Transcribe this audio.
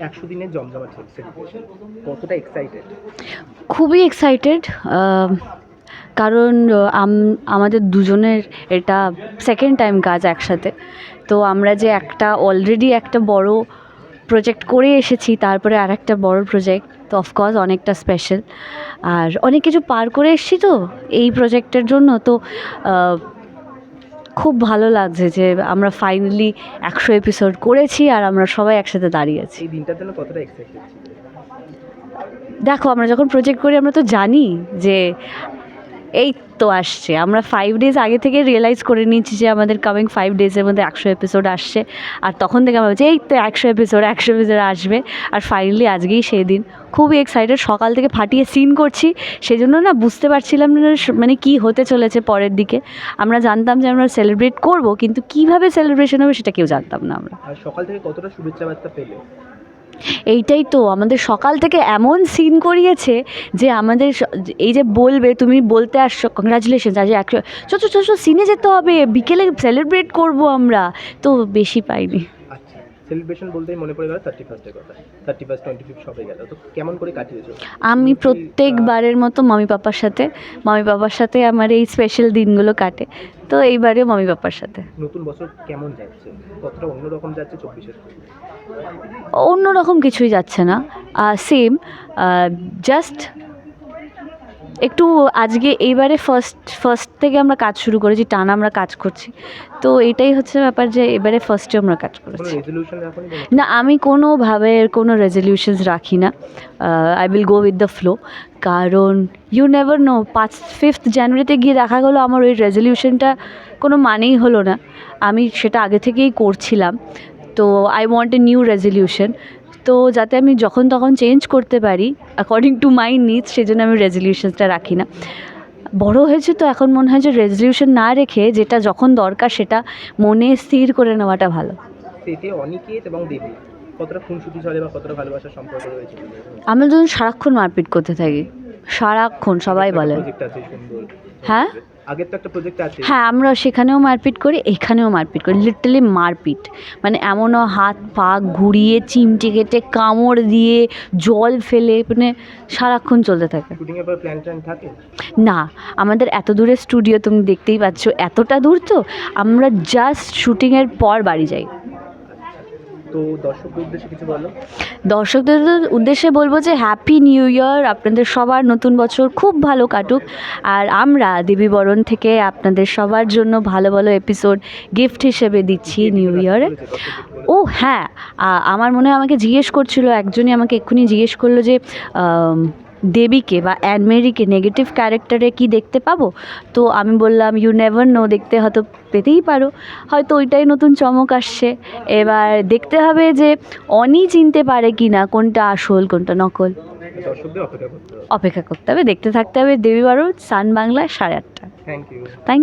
একশো দিনের জমজমাট কতটা এক্সাইটেড খুবই এক্সাইটেড কারণ আম- আমাদের দুজনের এটা সেকেন্ড টাইম কাজ একসাথে। তো আমরা যে একটা অলরেডি একটা বড় প্রজেক্ট করে এসেছি, তারপরে আর একটা বড় প্রজেক্ট তো অফকোর্স অনেকটা স্পেশাল আর অনেক কিছু পার করে এসেছি তো এই প্রজেক্টের জন্য। তো খুব ভালো লাগছে যে আমরা ফাইনালি একশো এপিসোড করেছি আর আমরা সবাই একসাথে দাঁড়িয়ে আছি। এই দিনটার জন্য কতটা এক্সাইটেড দেখো আমরা যখন প্রজেক্ট করি আমরা তো জানি যে এই তো আসছে। আমরা ফাইভ ডেজ আগে থেকে রিয়েলাইজ করে নিয়েছি যে আমাদের কামিং ফাইভ ডেজের মধ্যে একশো এপিসোড আসছে। আর তখন থেকে আমরা ভাবছি, এই তো একশো এপিসোড একশো এপিসোড আসবে। আর ফাইনালি আজকেই সেই দিন খুবই এক্সাইটেড সকাল থেকে ফাটিয়ে সিন করছি। সেই জন্য না বুঝতে পারছিলাম না মানে কি হতে চলেছে পরের দিকে। আমরা জানতাম যে আমরা সেলিব্রেট করব, কিন্তু কীভাবে সেলিব্রেশন হবে সেটা কেউ জানতাম না আমরা। সকাল থেকে কতটা শুভেচ্ছা বার্তা পেলে? এইটাই তো, আমাদের সকাল থেকে এমন সিন করিয়েছে যে আমাদের এই যে বলবে, তুমি বলতে আসছো কংগ্রাচুলেশন আজ একশো ছোটো ছোটো সিনে যেতে হবে, বিকেলে সেলিব্রেট করব আমরা। তো বেশি পাইনি। সেলিব্রেশন বলতেই মনে পড়ে গেল থার্টি ফার্স্টের কথা। থার্টি ফার্স্ট টোয়েন্টি ফিফ সবে গেল। তো কেমন করে কাটিয়েছো? আমি প্রত্যেকবারের মতো মামি পাপার সাথে মামি পাপার সাথে আমার এই স্পেশাল দিনগুলো কাটে। তো এইবারেও মামি পাপার সাথে। নতুন বছর কেমন যাচ্ছে? কতটা অন্যরকম যাচ্ছে চব্বিশের অন্যরকম কিছুই যাচ্ছে না। সেম জাস্ট একটু আজকে এইবারে ফার্স্ট ফার্স্ট থেকে আমরা কাজ শুরু করেছি টানা আমরা কাজ করছি। তো এটাই হচ্ছে ব্যাপার যে এবারে ফার্স্টে আমরা কাজ করেছি। না আমি কোনোভাবে কোনো রেজলিউশনস রাখি না। I will go with the flow কারণ ইউ নেভার নো পাঁচ ফিফথ জানুয়ারিতে গিয়ে দেখা গেলো আমার ওই রেজলিউশনটা কোনো মানেই হলো না। আমি সেটা আগে থেকেই করছিলাম। তো I want a new resolution তো যাতে আমি যখন তখন চেঞ্জ করতে পারি অ্যাকর্ডিং টু মাই নিডস সেই জন্য আমি রেজলিউশনসটা রাখি না। বড় হয়েছে তো এখন মনে হয় যে রেজলিউশন না রেখে যেটা যখন দরকার সেটা মনে স্থির করে নেওয়াটা ভালো। সেতে অনিকেত এবং দেবী কতটা খুনসুটি চলে বা কতটা ভালোবাসার সম্পর্ক রয়েছে? আমরা দুজন সারাক্ষণ মারপিট করতে থাকি সারাক্ষণ সবাই বলে। হ্যাঁ? আগের তো একটা প্রজেক্ট আছে। হ্যাঁ আমরা সেখানেও মারপিট করি এখানেও মারপিট করি লিটারালি মারপিট। মানে এমনও হাত পা ঘুরিয়ে চিমটে কেটে কামড় দিয়ে জল ফেলে মানে সারাক্ষণ চলতে থাকে। না আমাদের এত দূরের স্টুডিও তুমি দেখতেই পাচ্ছ এতটা দূর তো আমরা জাস্ট শুটিংয়ের পর বাড়ি যাই। তো দর্শকদের উদ্দেশ্যে কিছু বলো। দর্শকদের উদ্দেশ্যে বলব যে হ্যাপি নিউ ইয়ার আপনাদের সবার নতুন বছর খুব ভালো কাটুক। আর আমরা দেবীবরণ থেকে আপনাদের সবার জন্য ভালো ভালো এপিসোড গিফট হিসেবে দিচ্ছি নিউ ইয়ারে ও হ্যাঁ আমার মনে হয় আমাকে জিজ্ঞেস করছিল একজনই আমাকে এক্ষুনি জিজ্ঞেস করল যে দেবীকে বা অ্যানমেরিকে নেগেটিভ ক্যারেক্টারে কি দেখতে পাবো? তো আমি বললাম ইউ নেভার নো দেখতে হয়তো পেতেই পারো। হয়তো ওইটাই নতুন চমক আসছে। এবার দেখতে হবে যে অনি চিনতে পারে কি না কোনটা আসল কোনটা নকল। অপেক্ষা করতে হবে দেখতে থাকতে হবে দেবী বারো সান বাংলায় সাড়ে আটটা। Thank you thank